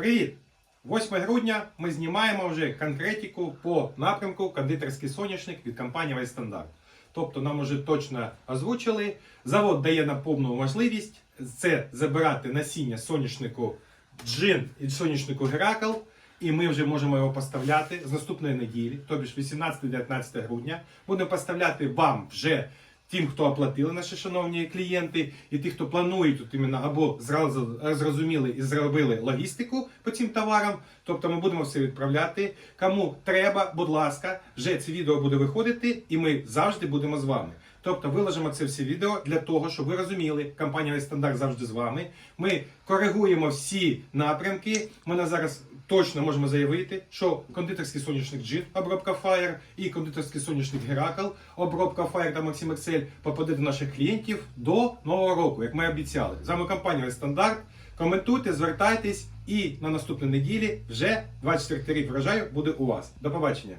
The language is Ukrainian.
Привіт! 8 грудня ми знімаємо вже конкретику по напрямку кондитерський соняшник від компанії Вайстандарт. Тобто нам вже точно озвучили. Завод дає нам повну можливість це забирати насіння соняшнику джин і соняшнику Геракл. І ми вже можемо його поставляти з наступної неділі, тобто ж 18-19 грудня. Будемо поставляти вам вже тим, хто оплатили наші шановні клієнти, і ті, хто планують тут іменно або зразу зрозуміли і зробили логістику по цим товарам. Тобто ми будемо все відправляти. Кому треба, будь ласка, вже це відео буде виходити, і ми завжди будемо з вами. Тобто виложимо це всі відео для того, щоб ви розуміли, компанія Стандарт завжди з вами. Ми коригуємо всі напрямки. Ми на зараз точно можемо заявити, що кондитерський соняшник Джит, обробка Fire і кондитерський соняшник Геракл, обробка Fire та Maxim Excel попаде до наших клієнтів до нового року, як ми обіцяли. З вами компанія Стандарт. Коментуйте, звертайтесь, і на наступній неділі вже 24 рік врожаю буде у вас. До побачення.